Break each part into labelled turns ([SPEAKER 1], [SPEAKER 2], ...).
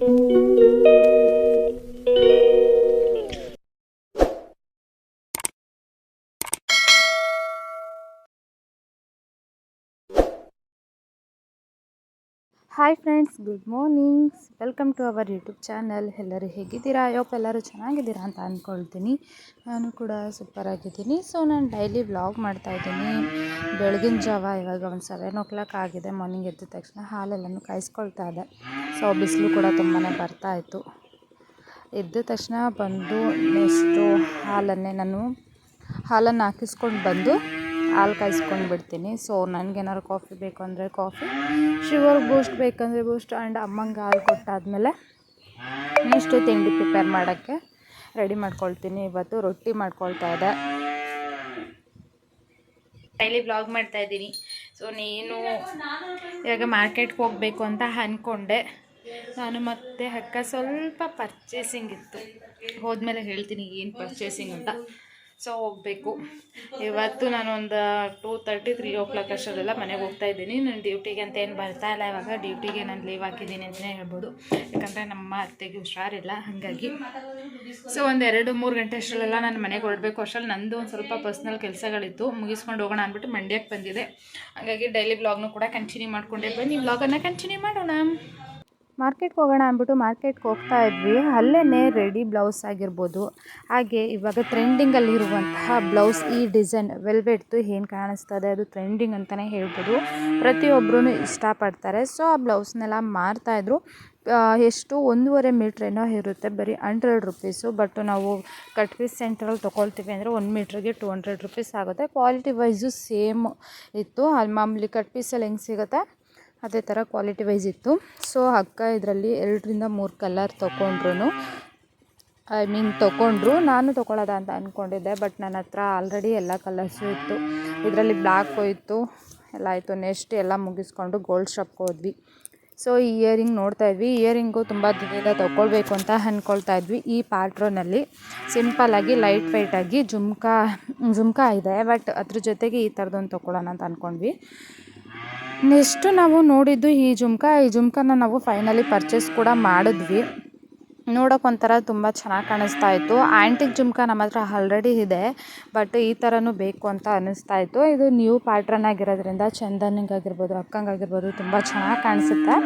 [SPEAKER 1] Thank you. Hi friends, good mornings. Welcome to our YouTube channel. ಎಲ್ಲರೂ ಹೇಗಿದ್ದೀರಾ? ಅಯ್ಯಪ್ಪ ಎಲ್ಲರೂ ಚೆನ್ನಾಗಿದ್ದೀರಾ ಅಂತ ಅಂದ್ಕೊಳ್ತೀನಿ ನಾನು ಕೂಡ ಸೂಪರ್ ಆಗಿದ್ದೀನಿ. ಸೊ ನಾನು ಡೈಲಿ ವ್ಲಾಗ್ ಮಾಡ್ತಾಯಿದ್ದೀನಿ ಬೆಳಗಿನ ಜಾವ, ಇವಾಗ ಒಂದು ಸೆವೆನ್ ಓ ಕ್ಲಾಕ್ ಆಗಿದೆ. ಮಾರ್ನಿಂಗ್ ಎದ್ದ ತಕ್ಷಣ ಹಾಲೆಲ್ಲನೂ ಕಾಯಿಸ್ಕೊಳ್ತಾ ಇದೆ ಸೊ ಬಿಸಿಲು ಕೂಡ ತುಂಬಾ ಬರ್ತಾ ಇತ್ತು. ಎದ್ದ ತಕ್ಷಣ ಬಂದು ನೆಕ್ಸ್ಟು ಹಾಲನ್ನೇ ನಾನು ಹಾಲನ್ನು ಹಾಕಿಸ್ಕೊಂಡು ಬಂದು ಹಾಲು ಕಾಯಿಸ್ಕೊಂಡು ಬಿಡ್ತೀನಿ. ಸೊ ನನಗೇನಾದ್ರು ಕಾಫಿ ಬೇಕು ಅಂದರೆ ಕಾಫಿ ಶುಗರ್ ಬೂಸ್ಟ್ ಬೇಕಂದರೆ ಬೂಸ್ಟ್ ಆ್ಯಂಡ್ ಅಮ್ಮಂಗೆ ಹಾಲು ಕೊಟ್ಟಾದಮೇಲೆ ನೆಕ್ಸ್ಟು ತಿಂಡಿ ಪ್ರಿಪೇರ್ ಮಾಡೋಕ್ಕೆ ರೆಡಿ ಮಾಡ್ಕೊಳ್ತೀನಿ. ಇವತ್ತು ರೊಟ್ಟಿ ಮಾಡ್ಕೊಳ್ತಾ ಇದ್ದೆ. ಡೈಲಿ ಬ್ಲಾಗ್ ಮಾಡ್ತಾ ಇದ್ದೀನಿ. ಸೊ ನೀನು ಇವಾಗ ಮಾರ್ಕೆಟ್ಗೆ ಹೋಗಬೇಕು ಅಂತ ಅಂದ್ಕೊಂಡೆ ನಾನು ಮತ್ತೆ ಅಕ್ಕ ಸ್ವಲ್ಪ ಪರ್ಚೇಸಿಂಗ್ ಇತ್ತು. ಹೋದ್ಮೇಲೆ ಹೇಳ್ತೀನಿ ಏನು ಪರ್ಚೇಸಿಂಗ್ ಅಂತ. ಸೊ ಹೋಗಬೇಕು. ಇವತ್ತು ನಾನು ಒಂದು two thirty three o'clock ಅಷ್ಟರಲ್ಲ ಮನೆಗೆ ಹೋಗ್ತಾ ಇದ್ದೀನಿ. ನಾನು ಡ್ಯೂಟಿಗೆ ಅಂತ ಏನು ಬರ್ತಾ ಇಲ್ಲ ಇವಾಗ. ಡ್ಯೂಟಿಗೆ ನಾನು ಲೀವ್ ಹಾಕಿದ್ದೀನಿ ಅಂತಲೇ ಹೇಳ್ಬೋದು. ಯಾಕಂದರೆ ನಮ್ಮ ಅತ್ತೆಗೆ ಹುಷಾರಿಲ್ಲ ಹಾಗಾಗಿ. ಸೊ ಒಂದು ಎರಡು ಮೂರು ಗಂಟೆ ಅಷ್ಟರಲ್ಲೆಲ್ಲ ನಾನು ಮನೆಗೆ ಹೊರಡಬೇಕು. ಅಷ್ಟರಲ್ಲಿ ನಂದು ಒಂದು ಸ್ವಲ್ಪ ಪರ್ಸ್ನಲ್ ಕೆಲಸಗಳಿತ್ತು. ಮುಗಿಸ್ಕೊಂಡು ಹೋಗೋಣ ಅಂದ್ಬಿಟ್ಟು ಮಂಡ್ಯಕ್ಕೆ ಬಂದಿದೆ. ಹಾಗಾಗಿ ಡೈಲಿ ಬ್ಲಾಗ್ನು ಕೂಡ ಕಂಟಿನ್ಯೂ ಮಾಡಿಕೊಂಡೆ. ಬನ್ನಿ ಬ್ಲಾಗನ್ನು ಕಂಟಿನ್ಯೂ ಮಾಡೋಣ. ಮಾರ್ಕೆಟ್ಗೆ ಹೋಗೋಣ ಅಂದ್ಬಿಟ್ಟು ಮಾರ್ಕೆಟ್ಗೆ ಹೋಗ್ತಾ ಇದ್ವಿ. ಅಲ್ಲೇ ರೆಡಿ ಬ್ಲೌಸ್ ಆಗಿರ್ಬೋದು. ಹಾಗೆ ಇವಾಗ ಟ್ರೆಂಡಿಂಗಲ್ಲಿರುವಂತಹ ಬ್ಲೌಸ್ ಈ ಡಿಸೈನ್ ವೆಲ್ವೆಟ್ದು ಏನು ಕಾಣಿಸ್ತದೆ ಅದು ಟ್ರೆಂಡಿಂಗ್ ಅಂತಲೇ ಹೇಳ್ಬೋದು. ಪ್ರತಿಯೊಬ್ಬರೂ ಇಷ್ಟಪಡ್ತಾರೆ. ಸೊ ಆ ಬ್ಲೌಸ್ನೆಲ್ಲ ಮಾರ್ತಾಯಿದ್ರು ಎಷ್ಟು ಒಂದೂವರೆ ಏನೋ ಇರುತ್ತೆ. ಬರೀ ಹಂಡ್ರೆಡ್ ರುಪೀಸು ಬಟ್ ನಾವು ಕಟ್ ಪೀಸ್ ಸೆಂಟ್ರಲ್ಲಿ ತೊಗೊಳ್ತೀವಿ ಅಂದರೆ ಒಂದು ಮೀಟ್ರಿಗೆ ಟು ಹಂಡ್ರೆಡ್ ರುಪೀಸ್ ಆಗುತ್ತೆ. ಕ್ವಾಲಿಟಿ ವೈಸು ಸೇಮ್ ಇತ್ತು. ಅಲ್ಲಿ ಮಾಮೂಲಿ ಕಟ್ ಪೀಸಲ್ಲಿ ಹೆಂಗೆ ಸಿಗುತ್ತೆ? ಅದೇ ಥರ ಕ್ವಾಲಿಟಿ ವೈಸ್ ಇತ್ತು. ಸೊ, ಅಕ್ಕ ಇದರಲ್ಲಿ ಎರಡರಿಂದ ಮೂರು ಕಲರ್ ತೊಗೊಂಡ್ರು ಐ ಮೀನ್ ತೊಗೊಂಡ್ರು ನಾನು ತೊಗೊಳ್ಳೋದ ಅಂತ ಅಂದ್ಕೊಂಡಿದ್ದೆ ಬಟ್ ನನ್ನ ಹತ್ರ ಆಲ್ರೆಡಿ ಎಲ್ಲ ಕಲರ್ಸು ಇತ್ತು. ಇದರಲ್ಲಿ ಬ್ಲ್ಯಾಕ್ ಹೋಯಿತು. ಎಲ್ಲ ಆಯಿತು. ನೆಕ್ಸ್ಟ್ ಎಲ್ಲ ಮುಗಿಸ್ಕೊಂಡು ಗೋಲ್ಡ್ ಶಾಪ್ಗೆ ಹೋದ್ವಿ. ಸೊ, ಈ ಇಯರಿಂಗ್ ನೋಡ್ತಾ ಇದ್ವಿ. ಇಯರಿಂಗು ತುಂಬ ದಿನದ ತೊಗೊಳ್ಬೇಕು ಅಂತ ಅಂದ್ಕೊಳ್ತಾ ಇದ್ವಿ. ಈ ಪ್ಯಾಟ್ರೋನಲ್ಲಿ ಸಿಂಪಲ್ಲಾಗಿ ಲೈಟ್ ವೈಟಾಗಿ ಜುಮ್ಕಾ ಜುಮ್ಕಾ ಇದೆ. ಬಟ್ ಅದ್ರ ಜೊತೆಗೆ ಈ ಥರದೊಂದು ತೊಗೊಳ್ಳೋಣ ಅಂತ ಅಂದ್ಕೊಂಡ್ವಿ ನೆಕ್ಸ್ಟು ನಾವು ನೋಡಿದ್ದು ಈ ಜುಮ್ಕ, ಈ ಜುಮ್ಕನ ನಾವು ಫೈನಲಿ ಪರ್ಚೇಸ್ ಕೂಡ ಮಾಡಿದ್ವಿ. ನೋಡೋಕೆ ಒಂಥರ ತುಂಬ ಚೆನ್ನಾಗಿ ಕಾಣಿಸ್ತಾ ಇತ್ತು. ಆ್ಯಂಟಿಕ್ ಜುಮ್ಕ ನಮ್ಮ ಹತ್ರ ಆಲ್ರೆಡಿ ಇದೆ ಬಟ್ ಈ ಥರನೂ ಬೇಕು ಅಂತ ಅನ್ನಿಸ್ತಾ ಇತ್ತು. ಇದು ನ್ಯೂ ಪ್ಯಾಟ್ರನ್ ಆಗಿರೋದ್ರಿಂದ ಚಂದನಿಗಾಗಿರ್ಬೋದು ಅಕ್ಕಂಗಾಗಿರ್ಬೋದು ತುಂಬ ಚೆನ್ನಾಗಿ ಕಾಣಿಸುತ್ತೆ.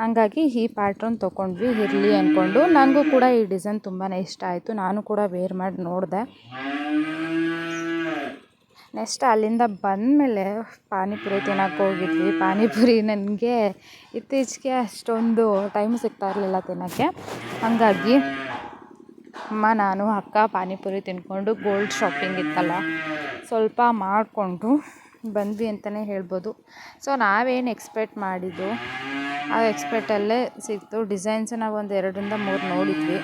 [SPEAKER 1] ಹಾಗಾಗಿ ಈ ಪ್ಯಾಟ್ರನ್ ತೊಗೊಂಡ್ವಿ ಇರಲಿ ಅಂದ್ಕೊಂಡು ನನಗೂ ಕೂಡ ಈ ಡಿಸೈನ್ ತುಂಬಾ ಇಷ್ಟ ಆಯಿತು. ನಾನು ಕೂಡ ವೇರ್ ಮಾಡಿ ನೋಡಿದೆ. ನೆಕ್ಸ್ಟ್ ಅಲ್ಲಿಂದ ಬಂದಮೇಲೆ ಪಾನಿಪುರಿ ತಿನ್ನೋಕೆ ಹೋಗಿದ್ವಿ. ಪಾನಿಪುರಿ ನನಗೆ ಇತ್ತೀಚೆಗೆ ಅಷ್ಟೊಂದು ಟೈಮ್ ಸಿಗ್ತಾ ಇರಲಿಲ್ಲ ತಿನ್ನೋಕ್ಕೆ. ಹಾಗಾಗಿ ಅಮ್ಮ, ನಾನು, ಅಕ್ಕ ಪಾನಿಪುರಿ ತಿನ್ಕೊಂಡು ಗೋಲ್ಡ್ ಶಾಪಿಂಗ್ ಇತ್ತಲ್ಲ, ಸ್ವಲ್ಪ ಮಾಡಿಕೊಂಡು ಬಂದ್ವಿ ಅಂತಲೇ ಹೇಳ್ಬೋದು. ಸೊ ನಾವೇನು ಎಕ್ಸ್ಪೆಕ್ಟ್ ಮಾಡಿದ್ದು? ಆ ಎಕ್ಸ್ಪೆಕ್ಟಲ್ಲೇ ಸಿಕ್ತು. ಡಿಸೈನ್ಸ್ ನಾವು ಒಂದು ಎರಡರಿಂದ ಮೂರು ನೋಡಿದ್ವಿ.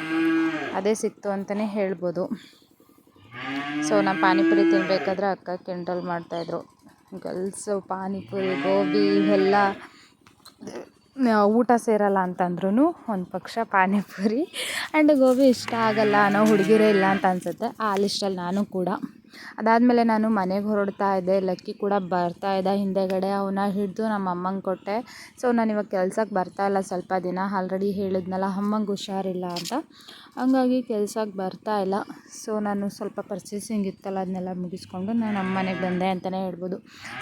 [SPEAKER 1] ಅದೇ ಸಿಕ್ತು ಅಂತಲೇ ಹೇಳ್ಬೋದು. ಸೊ ನಾನು ಪಾನಿಪುರಿ ತಿನ್ನಬೇಕಾದ್ರೆ ಅಕ್ಕ ಕಿಂಡಲ್ ಮಾಡ್ತಾಯಿದ್ರು. ಗರ್ಲ್ಸು ಪಾನಿಪುರಿ, ಗೋಬಿ ಇವೆಲ್ಲ ಊಟ ಸೇರಲ್ಲ ಅಂತಂದ್ರೂ ಒಂದು ಪಕ್ಷ ಪಾನಿಪುರಿ. ಆ್ಯಂಡ್ ಗೋಬಿ ಇಷ್ಟ ಆಗಲ್ಲ ಅನ್ನೋ ಹುಡುಗಿರೇ ಇಲ್ಲ ಅಂತ ಅನಿಸುತ್ತೆ. ಆ ಲಿಸ್ಟಲ್ಲಿ ನಾನು ಕೂಡ. ಅದಾದಮೇಲೆ ನಾನು ಮನೆಗೆ ಹೊರಡ್ತಾ ಇದ್ದೆ. ಲಕ್ಕಿ ಕೂಡ ಬರ್ತಾ ಇದ್ದ ಹಿಂದೆಗಡೆ. ಅವನ್ನ ಹಿಡಿದು ನಮ್ಮ ಅಮ್ಮಂಗೆ ಕೊಟ್ಟೆ. ಸೊ, ನಾನು ಇವಾಗ ಕೆಲ್ಸಕ್ಕೆ ಬರ್ತಾ ಇಲ್ಲ. ಸ್ವಲ್ಪ ದಿನ ಆಲ್ರೆಡಿ ಹೇಳಿದ್ನಲ್ಲ, ಅಮ್ಮಂಗೆ ಹುಷಾರಿಲ್ಲ ಅಂತ. ಹಂಗಾಗಿ ಕೆಲ್ಸಕ್ಕೆ ಬರ್ತಾ ಇಲ್ಲ. ಸೊ, ನಾನು ಸ್ವಲ್ಪ ಪರ್ಚೇಸಿಂಗ್ ಇತ್ತಲ್ಲ ಅದನ್ನೆಲ್ಲ ಮುಗಿಸ್ಕೊಂಡು ನಾನು ನಮ್ಮ ಮನೆಗೆ ಬಂದೆ ಅಂತಲೇ ಹೇಳ್ಬೋದು.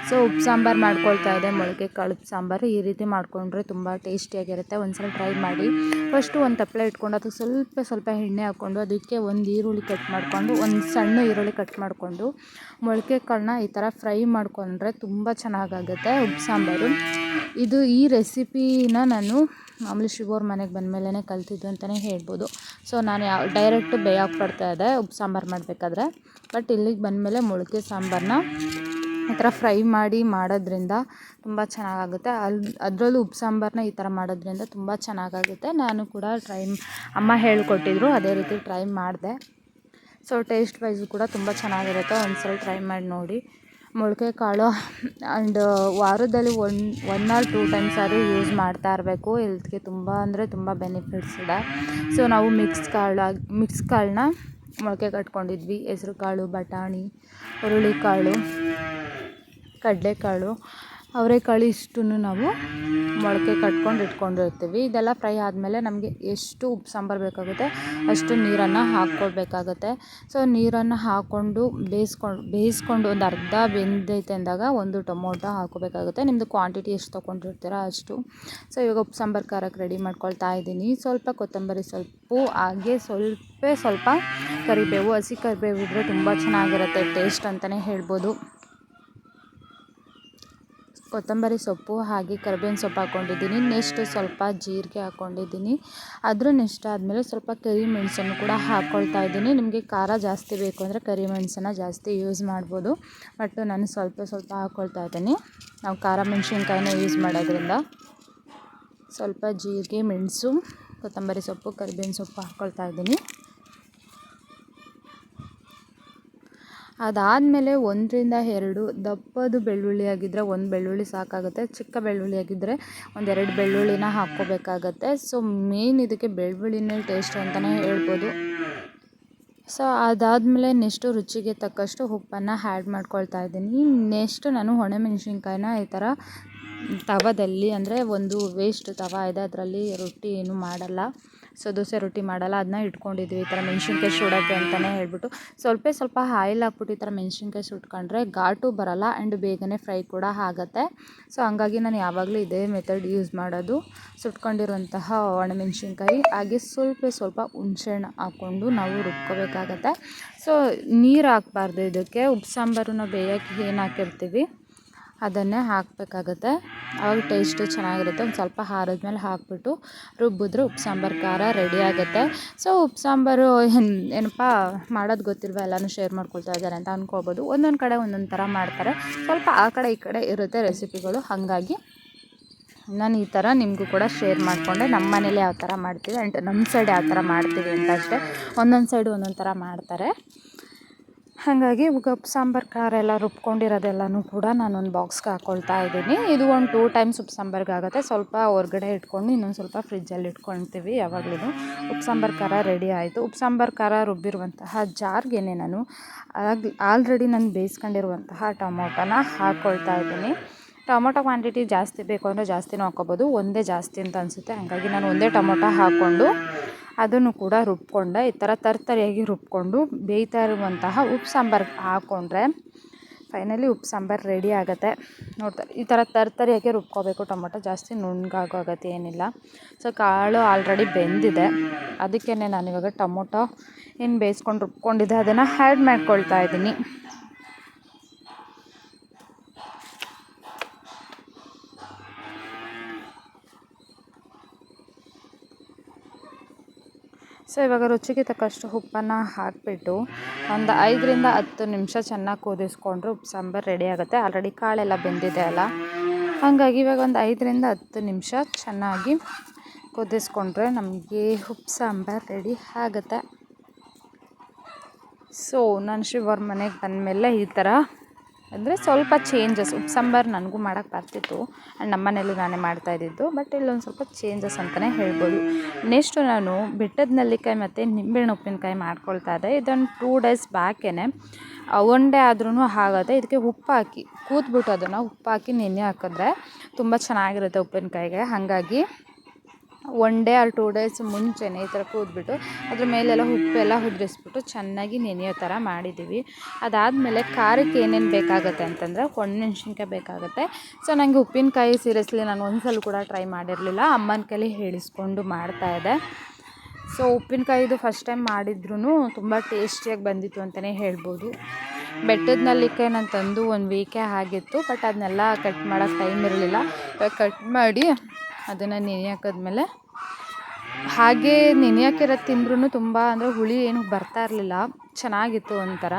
[SPEAKER 1] ಸೊ, ಉಪ್ಪು ಸಾಂಬಾರು ಮಾಡ್ಕೊಳ್ತಾ ಇದ್ದೆ. ಮೊಳಕೆ ಕಾಳು ಸಾಂಬಾರು ಈ ರೀತಿ ಮಾಡಿಕೊಂಡ್ರೆ ತುಂಬ ಟೇಸ್ಟಿಯಾಗಿರುತ್ತೆ. ಒಂದು ಸಲ ಟ್ರೈ ಮಾಡಿ. ಫಸ್ಟು ಒಂದು ತಪ್ಪಲೆ ಇಟ್ಕೊಂಡು ಅದಕ್ಕೆ ಸ್ವಲ್ಪ ಸ್ವಲ್ಪ ಎಣ್ಣೆ ಹಾಕ್ಕೊಂಡು, ಅದಕ್ಕೆ ಒಂದು ಈರುಳ್ಳಿ ಕಟ್ ಮಾಡಿಕೊಂಡು, ಒಂದು ಸಣ್ಣ ಈರುಳ್ಳಿ ಕಟ್ ಮಾಡಿಕೊಂಡು ಮೊಳಕೆ ಕಾಳನ್ನ ಈ ಥರ ಫ್ರೈ ಮಾಡಿಕೊಂಡ್ರೆ ತುಂಬ ಚೆನ್ನಾಗಾಗುತ್ತೆ ಉಪ್ಪು ಸಾಂಬಾರು. ಇದು ಈ ರೆಸಿಪಿನ ನಾನು ಮಾಮೂಲಿ ಶಿವೋರ್ ಮನೆಗೆ ಬಂದಮೇಲೆ ಕಲ್ತಿದ್ದು ಅಂತಲೇ ಹೇಳ್ಬೋದು. ಸೊ, ನಾನು ಯಾವ ಡೈರೆಕ್ಟ್ ಬೇಯಕ್ಕೆ ಇದೆ ಉಪ್ಪು ಸಾಂಬಾರು ಮಾಡಬೇಕಾದ್ರೆ. ಬಟ್ ಇಲ್ಲಿಗೆ ಬಂದಮೇಲೆ ಮೊಳಕೆ ಸಾಂಬಾರನ್ನ ಈ ಥರ ಫ್ರೈ ಮಾಡಿ ಮಾಡೋದ್ರಿಂದ ತುಂಬ ಚೆನ್ನಾಗಾಗುತ್ತೆ. ಅಲ್ಲಿ ಅದರಲ್ಲೂ ಉಪ್ಪು ಸಾಂಬಾರನ್ನ ಈ ಥರ ಮಾಡೋದ್ರಿಂದ ತುಂಬ ಚೆನ್ನಾಗಾಗುತ್ತೆ. ನಾನು ಕೂಡ ಟ್ರೈ, ಅಮ್ಮ ಹೇಳಿಕೊಟ್ಟಿದ್ರು, ಅದೇ ರೀತಿ ಟ್ರೈ ಮಾಡಿದೆ. ಸೊ ಟೇಸ್ಟ್ ವೈಸು ಕೂಡ ತುಂಬ ಚೆನ್ನಾಗಿರುತ್ತೆ. ಒಂದು ಸಲ ಟ್ರೈ ಮಾಡಿ ನೋಡಿ. ಮೊಳಕೆ ಕಾಳು ಆ್ಯಂಡ್ ವಾರದಲ್ಲಿ one one or two times ಆದರೂ ಯೂಸ್ ಮಾಡ್ತಾ ಇರಬೇಕು. ಹೆಲ್ತ್ಗೆ ತುಂಬ ಅಂದರೆ ತುಂಬ ಬೆನಿಫಿಟ್ಸ್ ಇದೆ. ಸೊ ನಾವು ಮಿಕ್ಸ್ ಕಾಳು ಮಿಕ್ಸ್ ಕಾಳನ್ನ ಮೊಳಕೆ ಕಟ್ಕೊಂಡಿದ್ವಿ. ಹೆಸರು ಕಾಳು ಬಟಾಣಿ, ಹುರುಳಿಕಾಳು, ಕಡಲೆಕಾಳು. ಅವರೆಕಾಳು ಇಷ್ಟನ್ನು ನಾವು ಮೊಳಕೆ ಕಟ್ಕೊಂಡು ಇಟ್ಕೊಂಡಿರ್ತೀವಿ. ಇದೆಲ್ಲ ಫ್ರೈ ಆದಮೇಲೆ ನಮಗೆ ಎಷ್ಟು ಉಪ್ಪು ಸಾಂಬಾರು ಬೇಕಾಗುತ್ತೆ ಅಷ್ಟು ನೀರನ್ನು ಹಾಕ್ಕೊಳ್ಬೇಕಾಗತ್ತೆ ಸೊ, ನೀರನ್ನು ಹಾಕ್ಕೊಂಡು ಬೇಯಿಸ್ಕೊಂಡು ಬೇಯಿಸ್ಕೊಂಡು ಒಂದು ಅರ್ಧ ಬೆಂದೈತೆ ಅಂದಾಗ ಒಂದು ಟೊಮೊಟೊ ಹಾಕೋಬೇಕಾಗುತ್ತೆ ನಿಮ್ಮದು ಕ್ವಾಂಟಿಟಿ ಎಷ್ಟು ತೊಗೊಂಡಿರ್ತೀರ ಅಷ್ಟು. ಸೊ, ಇವಾಗ ಉಪ್ಪು ಸಾಂಬಾರು ಖಾರಕ್ಕೆ ರೆಡಿ ಮಾಡ್ಕೊಳ್ತಾ ಇದ್ದೀನಿ. ಸ್ವಲ್ಪ ಕೊತ್ತಂಬರಿ ಸೊಪ್ಪು, ಹಾಗೆ ಸ್ವಲ್ಪ ಸ್ವಲ್ಪ ಕರಿಬೇವು. ಹಸಿ ಕರಿಬೇವು ಇದ್ದರೆ ತುಂಬ ಚೆನ್ನಾಗಿರುತ್ತೆ ಟೇಸ್ಟ್ ಅಂತಲೇ ಹೇಳ್ಬೋದು. ಕೊತ್ತಂಬರಿ ಸೊಪ್ಪು ಹಾಗೆ ಕರಿಬೇವಿನ ಸೊಪ್ಪು ಹಾಕ್ಕೊಂಡಿದ್ದೀನಿ. ನೆಕ್ಸ್ಟ್ ಸ್ವಲ್ಪ ಜೀರಿಗೆ ಹಾಕ್ಕೊಂಡಿದ್ದೀನಿ. ಅದ್ರ ನೆಕ್ಸ್ಟ್ ಆದಮೇಲೆ ಸ್ವಲ್ಪ ಕರಿ ಮೆಣಸನ್ನು ಕೂಡ ಹಾಕ್ಕೊಳ್ತಾ ಇದ್ದೀನಿ. ನಿಮಗೆ ಖಾರ ಜಾಸ್ತಿ ಬೇಕು ಅಂದರೆ ಕರಿ ಮೆಣಸನ್ನು ಜಾಸ್ತಿ ಯೂಸ್ ಮಾಡ್ಬೋದು. ಬಟ್ ನಾನು ಸ್ವಲ್ಪ ಸ್ವಲ್ಪ ಹಾಕ್ಕೊಳ್ತಾ ಇದ್ದೀನಿ. ನಾವು ಖಾರ ಮೆಣಸಿನ್ಕಾಯಿನ ಯೂಸ್ ಮಾಡೋದ್ರಿಂದ ಸ್ವಲ್ಪ ಜೀರಿಗೆ, ಮೆಣಸು, ಕೊತ್ತಂಬರಿ ಸೊಪ್ಪು, ಕರಿಬೇವಿನ ಸೊಪ್ಪು ಹಾಕ್ಕೊಳ್ತಾ ಇದ್ದೀನಿ. ಅದಾದಮೇಲೆ ಒಂದರಿಂದ ಎರಡು ದಪ್ಪದು ಬೆಳ್ಳುಳ್ಳಿ ಆಗಿದ್ದರೆ ಒಂದು ಬೆಳ್ಳುಳ್ಳಿ ಸಾಕಾಗುತ್ತೆ, ಚಿಕ್ಕ ಬೆಳ್ಳುಳ್ಳಿ ಆಗಿದ್ದರೆ ಒಂದೆರಡು ಬೆಳ್ಳುಳ್ಳಿನ ಹಾಕ್ಕೋಬೇಕಾಗತ್ತೆ. ಸೊ ಮೇನ್ ಇದಕ್ಕೆ ಬೆಳ್ಳುಳ್ಳಿನೇ ಟೇಸ್ಟ್ ಅಂತಲೇ ಹೇಳ್ಬೋದು. ಸೊ ಅದಾದಮೇಲೆ ನೆಕ್ಸ್ಟು ರುಚಿಗೆ ತಕ್ಕಷ್ಟು ಉಪ್ಪನ್ನು ಆ್ಯಡ್ ಮಾಡ್ಕೊಳ್ತಾ ಇದ್ದೀನಿ. ನೆಕ್ಸ್ಟು ನಾನು ಒಣಮೆಣ್ಸಿನ್ಕಾಯಿನ ಈ ಥರ ತವದಲ್ಲಿ ಅಂದರೆ ಒಂದು ವೇಸ್ಟ್ ತವ ಇದೆ, ಅದರಲ್ಲಿ ರೊಟ್ಟಿ ಏನು ಮಾಡಲ್ಲ. ಸೊ ದೋಸೆ ರೊಟ್ಟಿ ಮಾಡಲ್ಲ ಅದನ್ನ ಇಟ್ಕೊಂಡಿದ್ವಿ, ಈ ಥರ ಮೆಣ್ಸಿನ್ಕಾಯಿ ಸುಡೋಕ್ಕೆ ಅಂತಲೇ ಹೇಳ್ಬಿಟ್ಟು. ಸ್ವಲ್ಪ ಸ್ವಲ್ಪ ಆಯಿಲ್ ಹಾಕ್ಬಿಟ್ಟು ಈ ಥರ ಮೆಣ್ಸಿನ್ಕಾಯಿ ಸುಟ್ಕೊಂಡ್ರೆ ಘಾಟು ಬರಲ್ಲ ಆ್ಯಂಡ್ ಬೇಗನೆ ಫ್ರೈ ಕೂಡ ಆಗುತ್ತೆ. ಸೊ ಹಂಗಾಗಿ ನಾನು ಯಾವಾಗಲೂ ಇದೇ ಮೆಥಡ್ ಯೂಸ್ ಮಾಡೋದು. ಸುಟ್ಕೊಂಡಿರುವಂತಹ ಒಣಮೆಣ್ಸಿನ್ಕಾಯಿ, ಹಾಗೆ ಸ್ವಲ್ಪ ಸ್ವಲ್ಪ ಹುಣಸೆಹಣ್ಣು ಹಾಕ್ಕೊಂಡು ನಾವು ರುಬ್ಕೋಬೇಕಾಗತ್ತೆ. ಸೊ ನೀರು ಹಾಕ್ಬಾರ್ದು ಇದಕ್ಕೆ, ಉಪ್ಪು ಸಾಂಬಾರನ್ನ ಬೇಯೋಕ್ಕೆ ಏನು ಹಾಕಿರ್ತೀವಿ? ಅದನ್ನೇ ಹಾಕಬೇಕಾಗತ್ತೆ. ಆವಾಗ ಟೇಸ್ಟು ಚೆನ್ನಾಗಿರುತ್ತೆ. ಒಂದು ಸ್ವಲ್ಪ ಆರಿದ್ಮೇಲೆ ಹಾಕಿಬಿಟ್ಟು ರುಬ್ಬಿದ್ರೆ ಉಪ್ಪು, ಸಾಂಬಾರು, ಖಾರ ರೆಡಿ ಆಗುತ್ತೆ. ಸೊ ಉಪ್ಪು, ಸಾಂಬಾರು ಏನು, ಏನಪ್ಪ ಮಾಡೋದು ಗೊತ್ತಿಲ್ವ? ಎಲ್ಲನೂ ಶೇರ್ ಮಾಡ್ಕೊಳ್ತಾ ಇದ್ದಾರೆ ಅಂತ ಅಂದ್ಕೋಬೋದು ಒಂದೊಂದು ಕಡೆ ಒಂದೊಂದು ಥರ ಮಾಡ್ತಾರೆ. ಸ್ವಲ್ಪ ಆ ಕಡೆ ಈ ಕಡೆ ಇರುತ್ತೆ ರೆಸಿಪಿಗಳು ಹಾಗಾಗಿ ನಾನು ಈ ಥರ ನಿಮಗೂ ಕೂಡ ಶೇರ್ ಮಾಡಿಕೊಂಡೆ. ನಮ್ಮ ಮನೇಲಿ ಯಾವ ಥರ ಮಾಡ್ತೀವಿ ಆ್ಯಂಡ್ ನಮ್ಮ ಸೈಡ್ ಯಾವ ಥರ ಮಾಡ್ತೀವಿ ಅಂತ ಅಷ್ಟೇ. ಒಂದೊಂದು ಸೈಡು ಒಂದೊಂದು ಥರ ಮಾಡ್ತಾರೆ. ಹಾಗಾಗಿ ಇವಾಗ ಸಾಂಬಾರು, ಖಾರ ಎಲ್ಲ ರುಬ್ಕೊಂಡಿರೋದೆಲ್ಲನೂ ಕೂಡ ನಾನೊಂದು ಬಾಕ್ಸ್ಗೆ ಹಾಕ್ಕೊಳ್ತಾ ಇದ್ದೀನಿ. ಇದು ಒಂದು ಟೂ ಟೈಮ್ಸ್ ಉಪ್ಪು ಸಾಂಬಾರ್ಗೆ ಆಗುತ್ತೆ. ಸ್ವಲ್ಪ ಹೊರ್ಗಡೆ ಇಟ್ಕೊಂಡು ಇನ್ನೊಂದು ಸ್ವಲ್ಪ ಫ್ರಿಜ್ಜಲ್ಲಿ ಇಟ್ಕೊಳ್ತೀವಿ ಯಾವಾಗಲೂ ಉಪ್ಪು ಸಾಂಬಾರು, ಖಾರ ರೆಡಿ ಆಯಿತು. ಉಪ್ಪು ಸಾಂಬಾರು, ಖಾರ ರುಬ್ಬಿರುವಂತಹ ಜಾರ್ಗೆ ನಾನು ಆಲ್ರೆಡಿ ನಾನು ಬೇಯಿಸ್ಕೊಂಡಿರುವಂತಹ ಟೊಮೊಟೊನ ಹಾಕ್ಕೊಳ್ತಾ ಇದ್ದೀನಿ. ಟೊಮೊಟೊ ಕ್ವಾಂಟಿಟಿ ಜಾಸ್ತಿ ಬೇಕು ಅಂದರೆ ಜಾಸ್ತಿನೂ ಹಾಕ್ಕೊಬೋದು. ಒಂದೇ ಜಾಸ್ತಿ ಅಂತ ಅನಿಸುತ್ತೆ. ಹಾಗಾಗಿ ನಾನು ಒಂದೇ ಟೊಮೊಟೊ ಹಾಕ್ಕೊಂಡು ಅದನ್ನು ಕೂಡ ರುಬ್ಕೊಂಡೆ. ಈ ಥರ ತರ್ತರಿಯಾಗಿ ರುಬ್ಕೊಂಡು ಬೇಯ್ತಾ ಇರುವಂತಹ ಉಪ್ಪು ಸಾಂಬಾರು ಹಾಕ್ಕೊಂಡ್ರೆ ಫೈನಲಿ ಉಪ್ಪು ಸಾಂಬಾರು ರೆಡಿ ಆಗುತ್ತೆ. ನೋಡ್ತಾರೆ ಈ ಥರ ತರ್ತರಿಯಾಗಿ ರುಬ್ಕೋಬೇಕು. ಟೊಮೊಟೊ ಜಾಸ್ತಿ ನುಣ್ಣಗಾಗೋಗತ್ತೆ ಏನಿಲ್ಲ. ಸೊ ಕಾಳು ಆಲ್ರೆಡಿ ಬೆಂದಿದೆ. ಅದಕ್ಕೇ ನಾನು ಇವಾಗ ಟೊಮೊಟೊ ಏನು ಬೇಯಿಸ್ಕೊಂಡು ರುಬ್ಕೊಂಡಿದ್ದೆ, ಅದನ್ನು ಆ್ಯಡ್ ಮಾಡ್ಕೊಳ್ತಾ ಇದ್ದೀನಿ. ಸೊ ಇವಾಗ ರುಚಿಗೆ ತಕ್ಕಷ್ಟು ಉಪ್ಪನ್ನು ಹಾಕಿಬಿಟ್ಟು ಒಂದು ಐದರಿಂದ ಹತ್ತು ನಿಮಿಷ ಚೆನ್ನಾಗಿ ಕುದಿಸ್ಕೊಂಡ್ರೆ ಉಪ್ಪು, ಸಾಂಬಾರು ರೆಡಿ ಆಗುತ್ತೆ. ಆಲ್ರೆಡಿ ಕಾಳೆಲ್ಲ ಬೆಂದಿದೆ ಅಲ್ಲ? ಹಾಗಾಗಿ ಇವಾಗ ಒಂದು ಐದರಿಂದ ಹತ್ತು ನಿಮಿಷ ಚೆನ್ನಾಗಿ ಕುದಿಸ್ಕೊಂಡ್ರೆ ನಮಗೆ ಉಪ್ಪು, ಸಾಂಬಾರು ರೆಡಿ ಆಗುತ್ತೆ. ಸೊ ನಾನು ಶಿವರ್ ಮನೆಗೆ ಬಂದಮೇಲೆ ಈ ಥರ ಅಂದರೆ ಸ್ವಲ್ಪ ಚೇಂಜಸ್ ಉಪ್ಪು ಸಾಂಬಾರು ನನಗೂ ಮಾಡೋಕ್ಕೆ ಬರ್ತಿತ್ತು. ಆ್ಯಂಡ್ ನಮ್ಮ ಮನೇಲಿ ನಾನೇ ಮಾಡ್ತಾ ಇದ್ದಿದ್ದು ಬಟ್ ಇಲ್ಲೊಂದು ಸ್ವಲ್ಪ ಚೇಂಜಸ್ ಅಂತಲೇ ಹೇಳ್ಬೋದು. ನೆಕ್ಸ್ಟು ನಾನು ಬೆಟ್ಟದ ನೆಲ್ಲಿಕಾಯಿ ಮತ್ತು ನಿಂಬೆಹಣ್ಣು ಉಪ್ಪಿನಕಾಯಿ ಮಾಡ್ಕೊಳ್ತಾ ಇದೆ ಇದೊಂದು ಟೂ ಡೇಸ್ ಬ್ಯಾಕೇ ಒನ್ ಡೇ ಆದ್ರೂ ಆಗುತ್ತೆ. ಇದಕ್ಕೆ ಉಪ್ಪು ಹಾಕಿ, ಕೂತ್ಬಿಟ್ಟು ಅದನ್ನು ಉಪ್ಪು ಹಾಕಿ ನೆನೆ ಹಾಕಿದ್ರೆ ತುಂಬ ಚೆನ್ನಾಗಿರುತ್ತೆ ಉಪ್ಪಿನಕಾಯಿಗೆ. ಹಾಗಾಗಿ one day or two days ಮುಂಚೆನೇ ಈ ಥರ ಕೂದ್ಬಿಟ್ಟು ಅದ್ರ ಮೇಲೆಲ್ಲ ಉಪ್ಪೆಲ್ಲ ಉದುರಿಸ್ಬಿಟ್ಟು ಚೆನ್ನಾಗಿ ನೆನೆಯೋ ಥರ ಮಾಡಿದ್ದೀವಿ. ಅದಾದಮೇಲೆ ಖಾರಕ್ಕೆ ಏನೇನು ಬೇಕಾಗುತ್ತೆ ಅಂತಂದರೆ ಒಣಮೆಣ್ಸಿನ್ಕಾಯಿ ಬೇಕಾಗುತ್ತೆ. ಸೊ ನನಗೆ ಉಪ್ಪಿನಕಾಯಿ ಸೀರಿಯಸ್ಲಿ ನಾನು ಒಂದ್ಸಲ ಕೂಡ ಟ್ರೈ ಮಾಡಿರಲಿಲ್ಲ. ಅಮ್ಮನ ಕೈಲಿ ಹೇಳಿಸ್ಕೊಂಡು ಮಾಡ್ತಾಯಿದ್ದೆ ಸೊ ಉಪ್ಪಿನಕಾಯಿದು ಫಸ್ಟ್ ಟೈಮ್ ಮಾಡಿದ್ರೂ ತುಂಬ ಟೇಸ್ಟಿಯಾಗಿ ಬಂದಿತ್ತು ಅಂತಲೇ ಹೇಳ್ಬೋದು. ಬೆಟ್ಟದ ನಲ್ಲಿಕಾಯಿ ನಾನು ತಂದು ಒಂದು ವೀಕೇ ಆಗಿತ್ತು ಬಟ್ ಅದನ್ನೆಲ್ಲ ಕಟ್ ಮಾಡೋಕ್ಕೆ ಟೈಮ್ ಇರಲಿಲ್ಲ. ಕಟ್ ಮಾಡಿ ಅದನ್ನು ನೆನೆ ಹಾಕಿದ್ಮೇಲೆ ಹಾಗೆ ನೆನೆ ಹಾಕಿರೋದು ತಿಂದ್ರೂ ತುಂಬ ಅಂದರೆ ಹುಳಿ ಏನು ಬರ್ತಾ ಇರಲಿಲ್ಲ. ಚೆನ್ನಾಗಿತ್ತು ಒಂಥರ.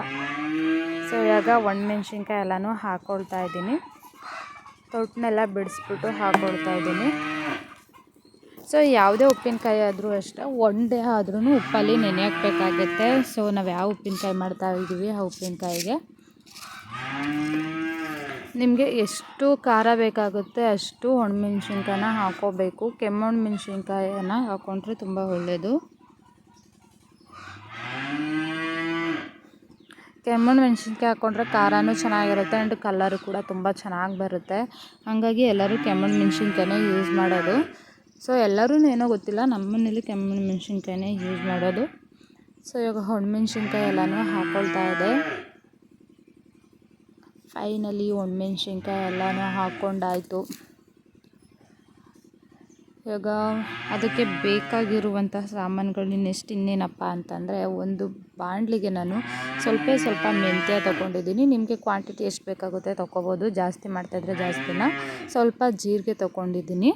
[SPEAKER 1] ಸೊ ಇವಾಗ ಒಣಮೆಣ್ಸಿನ್ಕಾಯಿ ಎಲ್ಲನೂ ಹಾಕ್ಕೊಳ್ತಾ ಇದ್ದೀನಿ. ತೊಟ್ಟನ್ನೆಲ್ಲ ಬಿಡಿಸ್ಬಿಟ್ಟು ಹಾಕ್ಕೊಳ್ತಾ ಇದ್ದೀನಿ. ಸೊ ಯಾವುದೇ ಉಪ್ಪಿನಕಾಯಿ ಆದರೂ ಅಷ್ಟೇ ಒನ್ ಡೇ ಆದ್ರೂ ಉಪ್ಪಲ್ಲಿ ನೆನೆ ಹಾಕಬೇಕಾಗತ್ತೆ ಸೊ ನಾವು ಯಾವ ಉಪ್ಪಿನಕಾಯಿ ಮಾಡ್ತಾ ಇದ್ದೀವಿ ಆ ಉಪ್ಪಿನಕಾಯಿಗೆ. ನಿಮಗೆ ಎಷ್ಟು ಖಾರ ಬೇಕಾಗುತ್ತೆ ಅಷ್ಟು ಒಣಮೆಣ್ಸಿನ್ಕಾಯನ್ನ ಹಾಕೋಬೇಕು. ಕೆಮ್ಮಣ್ಣು ಮೆಣಸಿನ್ಕಾಯನ್ನ ಹಾಕ್ಕೊಂಡ್ರೆ ತುಂಬ ಒಳ್ಳೆಯದು ಕೆಮ್ಮಣ್ಣು ಮೆಣಸಿನ್ಕಾಯಿ ಹಾಕ್ಕೊಂಡ್ರೆ ಖಾರನೂ ಚೆನ್ನಾಗಿರುತ್ತೆ ಆ್ಯಂಡ್ ಕಲರು ಕೂಡ ತುಂಬ ಚೆನ್ನಾಗಿ ಬರುತ್ತೆ. ಹಾಗಾಗಿ ಎಲ್ಲರೂ ಕೆಮ್ಮಣ್ಣು ಮೆಣಸಿನ್ಕಾಯಿನೇ ಯೂಸ್ ಮಾಡೋದು. ಸೊ ಎಲ್ಲರೂ ಏನೋ ಗೊತ್ತಿಲ್ಲ, ನಮ್ಮ ಮನೇಲಿ ಕೆಮ್ಮಣ್ಣು ಯೂಸ್ ಮಾಡೋದು. ಸೊ, ಇವಾಗ ಒಣಮೆಣ್ಸಿನ್ಕಾಯಿ ಎಲ್ಲನೂ ಹಾಕ್ಕೊಳ್ತಾ ಇದೆ. ಫೈನಲಿ ಒಣಮೆಣ್ಸಿನ್ಕಾಯಿ ಎಲ್ಲನೂ ಹಾಕ್ಕೊಂಡಾಯಿತು. ಇವಾಗ ಅದಕ್ಕೆ ಬೇಕಾಗಿರುವಂತಹ ಸಾಮಾನುಗಳು ನೆಕ್ಸ್ಟ್ ಇನ್ನೇನಪ್ಪ ಅಂತಂದರೆ ಒಂದು ಬಾಣಲಿಗೆ ನಾನು ಸ್ವಲ್ಪ ಸ್ವಲ್ಪ ಮೆಂತ್ಯ ತೊಗೊಂಡಿದ್ದೀನಿ. ನಿಮಗೆ ಕ್ವಾಂಟಿಟಿ ಎಷ್ಟು ಬೇಕಾಗುತ್ತೆ ತೊಗೋಬೋದು. ಜಾಸ್ತಿ ಮಾಡ್ತಾಯಿದ್ರೆ ಜಾಸ್ತಿನ. ಸ್ವಲ್ಪ ಜೀರಿಗೆ ತೊಗೊಂಡಿದ್ದೀನಿ.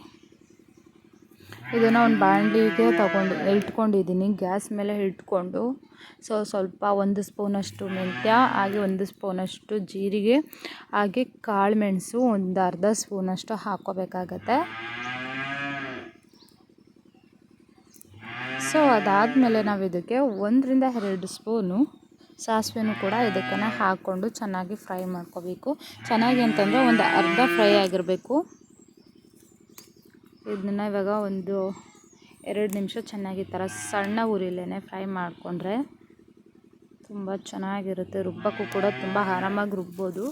[SPEAKER 1] ಇದನ್ನು ಒಂದು ಬಾಣಲಿಗೆ ತಗೊಂಡು ಇಟ್ಕೊಂಡಿದ್ದೀನಿ ಗ್ಯಾಸ್ ಮೇಲೆ ಇಟ್ಕೊಂಡು ಸೊ, ಸ್ವಲ್ಪ ಒಂದು ಸ್ಪೂನಷ್ಟು ಮೆಂತ್ಯ, ಹಾಗೆ ಒಂದು ಸ್ಪೂನಷ್ಟು ಜೀರಿಗೆ, ಹಾಗೆ ಕಾಳು ಮೆಣಸು, ಒಂದು ಅರ್ಧ ಸ್ಪೂನಷ್ಟು ಹಾಕ್ಕೋಬೇಕಾಗತ್ತೆ. ಸೊ, ಅದಾದಮೇಲೆ ನಾವು ಇದಕ್ಕೆ ಒಂದರಿಂದ ಎರಡು ಸ್ಪೂನು ಸಾಸಿವೆನೂ ಕೂಡ ಇದಕ್ಕೆ ಹಾಕ್ಕೊಂಡು ಚೆನ್ನಾಗಿ ಫ್ರೈ ಮಾಡ್ಕೋಬೇಕು. ಚೆನ್ನಾಗಿ ಅಂತಂದರೆ ಒಂದು ಅರ್ಧ ಫ್ರೈ ಆಗಿರಬೇಕು. ಇದನ್ನ ಇವಾಗ ಒಂದು ಎರಡು ನಿಮಿಷ ಚೆನ್ನಾಗಿ ಥರ ಸಣ್ಣ ಉರಿಲೇ ಫ್ರೈ ಮಾಡಿಕೊಂಡ್ರೆ ತುಂಬ ಚೆನ್ನಾಗಿರುತ್ತೆ. ರುಬ್ಬಕ್ಕೂ ಕೂಡ ತುಂಬ ಆರಾಮಾಗಿ ರುಬ್ಬೋದು.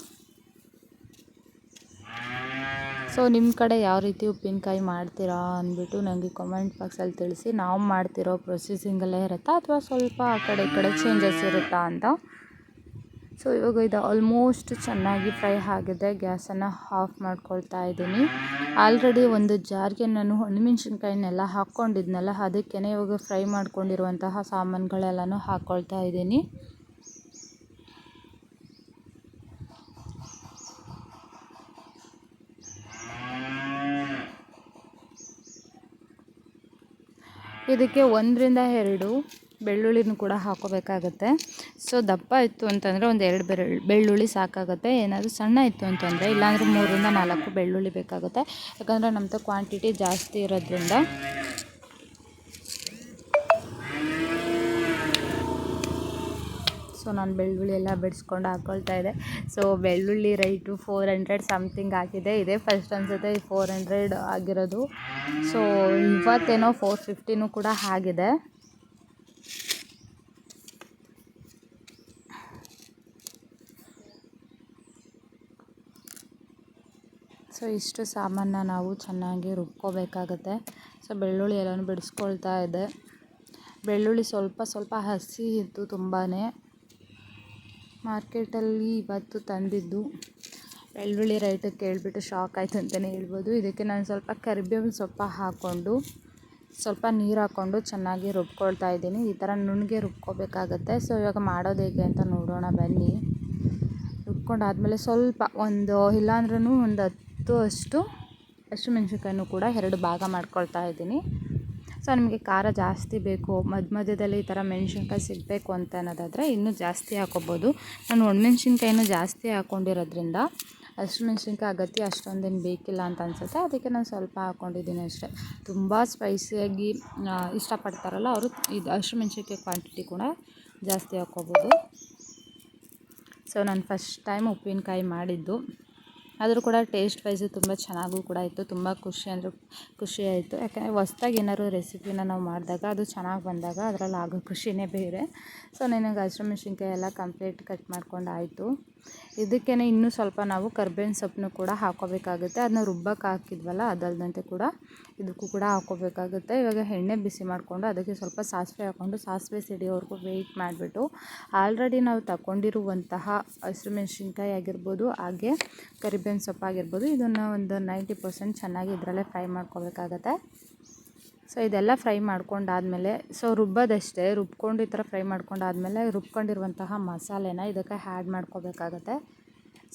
[SPEAKER 1] ಸೊ ನಿಮ್ಮ ಕಡೆ ಯಾವ ರೀತಿ ಉಪ್ಪಿನಕಾಯಿ ಮಾಡ್ತೀರಾ ಅಂದ್ಬಿಟ್ಟು ನನಗೆ ಕಮೆಂಟ್ ಬಾಕ್ಸಲ್ಲಿ ತಿಳಿಸಿ. ನಾವು ಮಾಡ್ತಿರೋ ಪ್ರೊಸೆಸಿಂಗಲ್ಲೇ ಇರುತ್ತಾ ಅಥವಾ ಸ್ವಲ್ಪ ಆ ಕಡೆ ಈ ಕಡೆ ಚೇಂಜಸ್ ಇರುತ್ತಾ ಅಂತ? ಸೊ, ಇವಾಗ ಇದು ಆಲ್ಮೋಸ್ಟ್ ಚೆನ್ನಾಗಿ ಫ್ರೈ ಆಗಿದೆ. ಗ್ಯಾಸನ್ನು ಆಫ್ ಮಾಡ್ಕೊಳ್ತಾ ಇದ್ದೀನಿ. ಆಲ್ರೆಡಿ ಒಂದು ಜಾರ್ಗೆ ನಾನು ಹಣ್ಣುಮೆಣ್ಸಿನ್ಕಾಯಿನೆಲ್ಲ ಹಾಕ್ಕೊಂಡಿದ್ನಲ್ಲ ಅದಕ್ಕೇ ಇವಾಗ ಫ್ರೈ ಮಾಡ್ಕೊಂಡಿರುವಂತಹ ಸಾಮಾನುಗಳೆಲ್ಲನೂ ಹಾಕ್ಕೊಳ್ತಾ ಇದ್ದೀನಿ. ಇದಕ್ಕೆ ಒಂದರಿಂದ ಎರಡು ಬೆಳ್ಳುಳ್ಳಿನೂ ಕೂಡ ಹಾಕೋಬೇಕಾಗತ್ತೆ. ಸೊ ದಪ್ಪ ಇತ್ತು ಅಂತಂದರೆ ಒಂದು ಎರಡು ಬೆರಳು, ಬೆಳ್ಳುಳ್ಳಿ ಸಾಕಾಗುತ್ತೆ. ಏನಾದರೂ ಸಣ್ಣ ಇತ್ತು ಅಂತಂದರೆ ಇಲ್ಲಾಂದರೆ ಮೂರರಿಂದ ನಾಲ್ಕು ಬೆಳ್ಳುಳ್ಳಿ ಬೇಕಾಗುತ್ತೆ. ಯಾಕಂದರೆ ನಮ್ಮದು ಕ್ವಾಂಟಿಟಿ ಜಾಸ್ತಿ ಇರೋದ್ರಿಂದ ಸೊ ನಾನು ಬೆಳ್ಳುಳ್ಳಿ ಎಲ್ಲ ಬಿಡಿಸ್ಕೊಂಡು ಹಾಕ್ಕೊಳ್ತಾ ಇದೆ ಸೊ ಬೆಳ್ಳುಳ್ಳಿ ರೈಟು ಫೋರ್ ಹಂಡ್ರೆಡ್ ಸಮಥಿಂಗ್ ಆಗಿದೆ. ಇದೇ ಫಸ್ಟ್ ಅನಿಸುತ್ತೆ ಫೋರ್ ಹಂಡ್ರೆಡ್ ಆಗಿರೋದು. ಸೊ ಇವತ್ತೇನೋ ಫೋರ್ ಫಿಫ್ಟಿನೂ ಕೂಡ ಆಗಿದೆ. ಸೊ, ಇಷ್ಟು ಸಾಮಾನನ್ನ ನಾವು ಚೆನ್ನಾಗಿ ರುಬ್ಕೋಬೇಕಾಗತ್ತೆ. ಸೊ, ಬೆಳ್ಳುಳ್ಳಿ ಎಲ್ಲನೂ ಬಿಡಿಸ್ಕೊಳ್ತಾ ಇದೆ. ಬೆಳ್ಳುಳ್ಳಿ ಸ್ವಲ್ಪ ಸ್ವಲ್ಪ ಹಸಿ ಇತ್ತು ತುಂಬಾ ಮಾರ್ಕೆಟಲ್ಲಿ ಇವತ್ತು ತಂದಿದ್ದು. ಬೆಳ್ಳುಳ್ಳಿ ರೇಟ್ ಕೇಳಿಬಿಟ್ಟು ಶಾಕ್ ಆಯಿತು ಅಂತಲೇ ಹೇಳ್ಬೋದು. ಇದಕ್ಕೆ ನಾನು ಸ್ವಲ್ಪ ಕರಿಬೇವಿನ ಸೊಪ್ಪು ಹಾಕ್ಕೊಂಡು, ಸ್ವಲ್ಪ ನೀರು ಹಾಕ್ಕೊಂಡು ಚೆನ್ನಾಗಿ ರುಬ್ಕೊಳ್ತಾ ಇದ್ದೀನಿ. ಈ ಥರ ನುಣ್ಣಗೆ ರುಬ್ಕೋಬೇಕಾಗತ್ತೆ. ಸೊ, ಇವಾಗ ಮಾಡೋದು ಹೇಗೆ ಅಂತ ನೋಡೋಣ ಬನ್ನಿ. ರುಬ್ಕೊಂಡಾದಮೇಲೆ ಸ್ವಲ್ಪ ಒಂದು ಇಲ್ಲಾಂದ್ರೂ ಒಂದು ಅಷ್ಟು. ಹಸಿಮೆಣ್ಸಿನ್ಕಾಯನ್ನು ಕೂಡ ಎರಡು ಭಾಗ ಮಾಡ್ಕೊಳ್ತಾ ಇದ್ದೀನಿ. ಸೊ, ನಿಮಗೆ ಖಾರ ಜಾಸ್ತಿ ಬೇಕು ಮಧ್ಯ ಮಧ್ಯದಲ್ಲಿ ಈ ಥರ ಮೆಣಸಿನ್ಕಾಯಿ ಸಿಗಬೇಕು ಅಂತ ಅನ್ನೋದಾದರೆ ಇನ್ನೂ ಜಾಸ್ತಿ ಹಾಕೋಬೋದು. ನಾನು ಒಣಮೆಣ್ಸಿನ್ಕಾಯಿನೂ ಜಾಸ್ತಿ ಹಾಕ್ಕೊಂಡಿರೋದ್ರಿಂದ ಹಸಿಮೆಣ್ಸಿನ್ಕಾಯಿ ಅಗತ್ಯ ಅಷ್ಟೊಂದೇನು ಬೇಕಿಲ್ಲ ಅಂತ ಅನ್ಸುತ್ತೆ. ಅದಕ್ಕೆ ನಾನು ಸ್ವಲ್ಪ ಹಾಕ್ಕೊಂಡಿದ್ದೀನಿ ಅಷ್ಟೇ. ತುಂಬ ಸ್ಪೈಸಿಯಾಗಿ ಇಷ್ಟಪಡ್ತಾರಲ್ಲ ಅವರು, ಇದು ಹಸಿಮೆಣ್ಸಿನ್ಕಾಯಿ ಕ್ವಾಂಟಿಟಿ ಕೂಡ ಜಾಸ್ತಿ ಹಾಕ್ಕೋಬೋದು ಸೊ, ನಾನು ಫಸ್ಟ್ ಟೈಮ್ ಉಪ್ಪಿನಕಾಯಿ ಮಾಡಿದ್ದು. ಆದರೂ ಕೂಡ ಟೇಸ್ಟ್ ವೈಸು ತುಂಬ ಚೆನ್ನಾಗೂ ಕೂಡ ಇತ್ತು ತುಂಬ ಖುಷಿ ಅಂದರೆ, ಖುಷಿ ಆಯಿತು. ಯಾಕಂದರೆ ಹೊಸ್ದಾಗಿ ಏನಾದ್ರು ರೆಸಿಪಿನ ನಾವು ಮಾಡಿದಾಗ ಅದು ಚೆನ್ನಾಗಿ ಬಂದಾಗ ಅದರಲ್ಲಿ ಆಗೋ ಖುಷಿಯೇ ಬೇರೆ. ಸೊ ನನಗೆ ಹಸಿಮೆಣ್ಸಿನ್ಕಾಯಿ ಎಲ್ಲ ಕಂಪ್ಲೀಟ್ ಕಟ್ ಮಾಡ್ಕೊಂಡು ಆಯಿತು. ಇದಕ್ಕೇ ಇನ್ನೂ ಸ್ವಲ್ಪ ನಾವು ಕರ್ಬೇವಿನ ಸೊಪ್ಪನ್ನು ಕೂಡ ಹಾಕೋಬೇಕಾಗುತ್ತೆ. ಅದನ್ನ ರುಬ್ಬಕ್ಕೆ ಹಾಕಿದ್ವಲ್ಲ, ಅದಲ್ದಂತೆ ಕೂಡ ಇದಕ್ಕೂ ಕೂಡ ಹಾಕೋಬೇಕಾಗುತ್ತೆ. ಇವಾಗ ಎಣ್ಣೆ ಬಿಸಿ ಮಾಡಿಕೊಂಡು ಅದಕ್ಕೆ ಸ್ವಲ್ಪ ಸಾಸಿವೆ ಹಾಕ್ಕೊಂಡು ಸಾಸಿವೆ ಸಿಡಿಯೋವರೆಗೂ ವೆಯ್ಟ್ ಮಾಡಿಬಿಟ್ಟು ಆಲ್ರೆಡಿ ನಾವು ತಗೊಂಡಿರುವಂತಹ ಹಸಿರು ಮೆಣಸಿನ್ಕಾಯಿ ಆಗಿರ್ಬೋದು, ಹಾಗೆ ಕರಿಬೇವಿನ ಸೊಪ್ಪು ಆಗಿರ್ಬೋದು ಇದನ್ನು ಒಂದು ನೈಂಟಿ ಪರ್ಸೆಂಟ್ ಚೆನ್ನಾಗಿ ಇದರಲ್ಲೇ ಫ್ರೈ ಮಾಡ್ಕೋಬೇಕಾಗತ್ತೆ. ಸೊ ಇದೆಲ್ಲ ಫ್ರೈ ಮಾಡ್ಕೊಂಡಾದಮೇಲೆ ಸೊ ರುಬ್ಬೋದಷ್ಟೇ, ರುಬ್ಕೊಂಡು ಈ ಥರ ಫ್ರೈ ಮಾಡ್ಕೊಂಡಾದಮೇಲೆ ರುಬ್ಕೊಂಡಿರುವಂತಹ ಮಸಾಲೆನ ಇದಕ್ಕೆ ಹ್ಯಾಡ್ ಮಾಡ್ಕೋಬೇಕಾಗತ್ತೆ.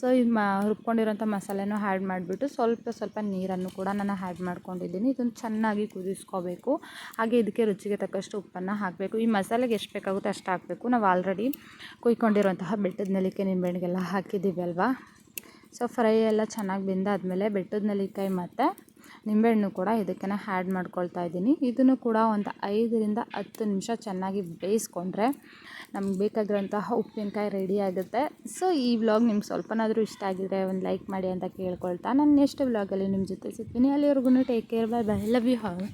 [SPEAKER 1] ಸೊ ಇದು ಮ ರುಬ್ಕೊಂಡಿರೋಂಥ ಮಸಾಲೆನೂ ಹ್ಯಾಡ್ ಮಾಡಿಬಿಟ್ಟು ಸ್ವಲ್ಪ ಸ್ವಲ್ಪ ನೀರನ್ನು ಕೂಡ ನಾನು ಹ್ಯಾಡ್ ಮಾಡ್ಕೊಂಡಿದ್ದೀನಿ. ಇದನ್ನು ಚೆನ್ನಾಗಿ ಕುದಿಸ್ಕೋಬೇಕು. ಹಾಗೆ ಇದಕ್ಕೆ ರುಚಿಗೆ ತಕ್ಕಷ್ಟು ಉಪ್ಪನ್ನು ಹಾಕಬೇಕು. ಈ ಮಸಾಲೆಗೆ ಎಷ್ಟು ಬೇಕಾಗುತ್ತೆ ಅಷ್ಟು ಹಾಕಬೇಕು. ನಾವು ಆಲ್ರೆಡಿ ಕುಯ್ಕೊಂಡಿರುವಂತಹ ಬೆಟ್ಟದ ನೆಲ್ಲಿಕಾಯಿ ನಿಂಬೆಹಣ್ಣಿಗೆಲ್ಲ ಹಾಕಿದ್ದೀವಿ ಅಲ್ವಾ ಸೊ ಫ್ರೈ ಎಲ್ಲ ಚೆನ್ನಾಗಿ ಬೆಂದಾದಮೇಲೆ ಬೆಟ್ಟದ ನೆಲ್ಲಿಕಾಯಿ ಮತ್ತು ನಿಂಬೆಹಣ್ಣು ಕೂಡ ಇದಕ್ಕೆ ಆ್ಯಡ್ ಮಾಡ್ಕೊಳ್ತಾ ಇದ್ದೀನಿ. ಇದನ್ನು ಕೂಡ ಒಂದು ಐದರಿಂದ ಹತ್ತು ನಿಮಿಷ ಚೆನ್ನಾಗಿ ಬೇಯಿಸ್ಕೊಂಡ್ರೆ ನಮ್ಗೆ ಬೇಕಾಗಿರೋಂತಹ ಉಪ್ಪಿನಕಾಯಿ ರೆಡಿ ಆಗುತ್ತೆ. ಸೊ ಈ ವ್ಲಾಗ್ ನಿಮ್ಗೆ ಸ್ವಲ್ಪನಾದರೂ ಇಷ್ಟ ಆಗಿದ್ರೆ ಒಂದು ಲೈಕ್ ಮಾಡಿ ಅಂತ ಕೇಳ್ಕೊಳ್ತಾ. ನಾನು ನೆಕ್ಸ್ಟ್ ವ್ಲಾಗಲ್ಲಿ ನಿಮ್ಮ ಜೊತೆ ಸಿಗ್ತೀನಿ. ಅಲ್ಲಿವರೆಗೂ take care bye bye love you all